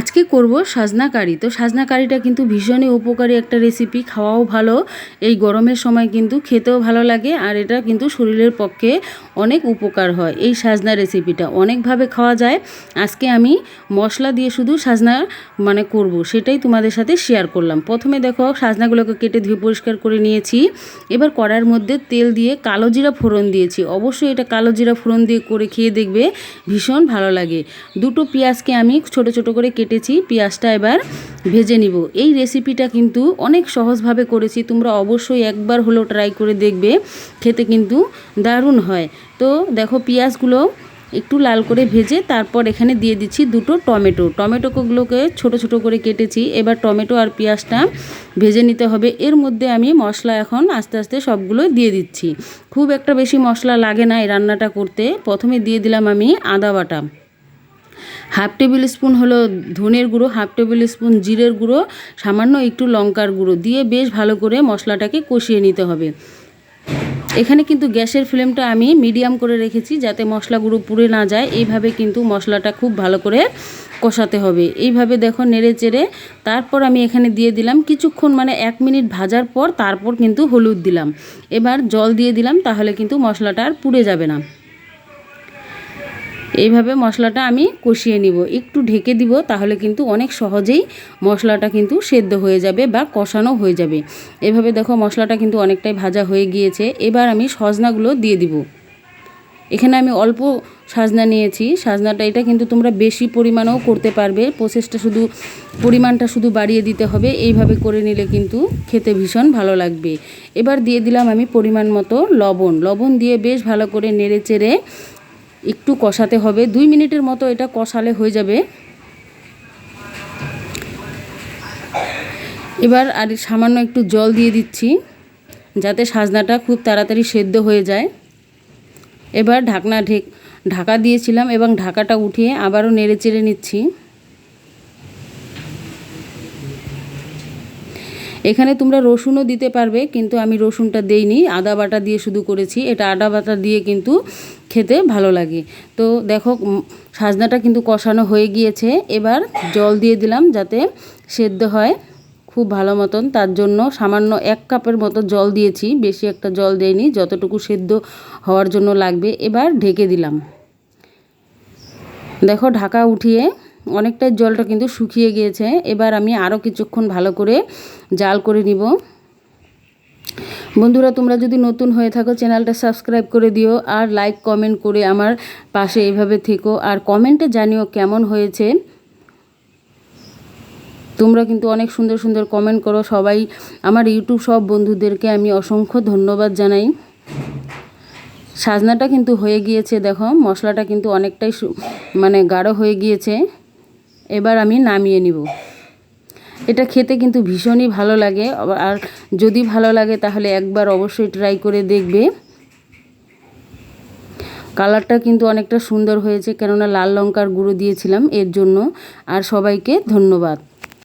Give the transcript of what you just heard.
আজকে করব সাজনা কারি। তো সাজনা কারিটা কিন্তু ভীষণই উপকারী একটা রেসিপি খাওয়াও ভালো। এই গরমের সময় কিন্তু খেতেও ভালো লাগে আর এটা কিন্তু শরীরের পক্ষে অনেক উপকার হয় এই সাজনা রেসিপিটা অনেকভাবে খাওয়া যায়। আজকে আমি মশলা দিয়ে শুধু সাজনা মানে করব, সেটাই তোমাদের সাথে শেয়ার করলাম। প্রথমে দেখো সাজনাগুলোকে কেটে ধুয়ে পরিষ্কার করে নিয়েছি। এবার কড়ার মধ্যে তেল দিয়ে কালো জিরা ফোড়ন দিয়েছি। অবশ্যই এটা কালো জিরা ফোড়ন দিয়ে করে খেয়ে দেখবে ভীষণ ভালো লাগে। দুটো পেঁয়াজকে আমি ছোট ছোট করে কেটেছি, পেঁয়াজটা এবার ভেজে নিব। এই রেসিপিটা কিন্তু অনেক সহজভাবে করেছি, তোমরা অবশ্যই একবার হলেও ট্রাই করে দেখবে, খেতে কিন্তু দারুণ হয়। তো দেখো পেঁয়াজগুলো একটু লাল করে ভেজে তারপর এখানে দিয়ে দিচ্ছি দুটো টমেটো। টমেটোগুলোকে ছোট ছোট করে কেটেছি, এবার টমেটো আর পেঁয়াজটা ভেজে নিতে হবে। এর মধ্যে আমি মশলা এখন আস্তে আস্তে সবগুলো দিয়ে দিচ্ছি। খুব একটা বেশি মশলা লাগে না এই রান্নাটা করতে। প্রথমে দিয়ে দিলাম আমি আদা বাটা। হাফ টেবিল স্পুন হলো ধনের গুঁড়ো, হাফ টেবিল স্পুন জিরের গুঁড়ো, সামান্য একটু লঙ্কার গুঁড়ো দিয়ে বেশ ভালো করে মশলাটাকে কষিয়ে নিতে হবে। এখানে কিন্তু গ্যাসের ফ্লেমটা আমি মিডিয়াম করে রেখেছি যাতে মশলাগুলো পুড়ে না যায়। এইভাবে কিন্তু মশলাটা খুব ভালো করে কষাতে হবে। এইভাবে দেখো নেড়ে চেড়ে তারপর আমি এখানে দিয়ে দিলাম কিছুক্ষণ মানে এক মিনিট ভাজার পর তারপর কিন্তু হলুদ দিলাম। এবার জল দিয়ে দিলাম তাহলে কিন্তু মশলাটা আর পুড়ে যাবে না। এইভাবে মশলাটা আমি কষিয়ে নিব। একটু ঢেকে দিব, তাহলে কিন্তু অনেক সহজেই মশলাটা কিন্তু সেদ্ধ হয়ে যাবে বা কষানো হয়ে যাবে। এভাবে দেখো মশলাটা কিন্তু অনেকটাই ভাজা হয়ে গিয়েছে। এবার আমি সজনাগুলো দিয়ে দিব। এখানে আমি অল্প সাজনা নিয়েছি। সাজনাটা এটা কিন্তু তোমরা বেশি পরিমাণেও করতে পারবে। প্রসেসটা শুধু, পরিমাণটা শুধু বাড়িয়ে দিতে হবে। এইভাবে করে নিলে কিন্তু খেতে ভীষণ ভালো লাগবে। এবার দিয়ে দিলাম আমি পরিমাণ মতো লবণ। লবণ দিয়ে বেশ ভালো করে নেড়ে চেড়ে একটু কষাতে হবে। দুই মিনিটের মতো এটা কষালে হয়ে যাবে। এবার আর সামান্য একটু জল দিয়ে দিচ্ছি, যাতে সাজনাটা খুব তাড়াতাড়ি সেদ্ধ হয়ে যায়। এবার ঢাকনা ঢেক ঢাকা দিয়েছিলাম এবং ঢাকাটা উঠিয়ে আবারও নেড়ে চেড়ে নিচ্ছি। এখানে তোমরা রসুনও দিতে পারবে, কিন্তু আমি রসুনটা দেইনি। আদা বাটা দিয়ে শুধু করেছি। এটা আদা বাটা দিয়ে কিন্তু খেতে ভালো লাগে। তো দেখো সাজনাটা কিন্তু কষানো হয়ে গিয়েছে। এবার জল দিয়ে দিলাম যাতে সেদ্ধ হয় খুব ভালো মতন। তার জন্য সামান্য এক কাপের মতো জল দিয়েছি। বেশি একটা জল দেয়নি যতটুকু সেদ্ধ হওয়ার জন্য লাগবে। এবার ঢেকে দিলাম। দেখো, ঢাকা উঠিয়ে অনেকটাই জলটা কিন্তু শুকিয়ে গিয়েছে। এবার আমি আরও কিছুক্ষণ ভালো করে জাল করে নিব। বন্ধুরা, তোমরা যদি নতুন হয়ে থাকো, চ্যানেলটা সাবস্ক্রাইব করে দিও আর লাইক, কমেন্ট করে আমার পাশে এইভাবে থেকো। আর কমেন্টে জানিও কেমন হয়েছে। তোমরা কিন্তু অনেক সুন্দর সুন্দর কমেন্ট করো। সবাই আমার ইউটিউব সব বন্ধুদেরকে আমি অসংখ্য ধন্যবাদ জানাই। সাজনাটা কিন্তু হয়ে গিয়েছে, দেখো। মশলাটা কিন্তু অনেকটাই মানে গাঢ় হয়ে গিয়েছে। এবার আমি নামিয়ে নিব। এটা খেতে কিন্তু ভীষণই ভালো লাগে আর যদি ভালো লাগে তাহলে একবার অবশ্যই ট্রাই করে দেখবে। কালারটা কিন্তু অনেকটা সুন্দর হয়েছে, কেননা লাল লঙ্কার গুঁড়ো দিয়েছিলাম এর জন্য। আর সবাইকে ধন্যবাদ।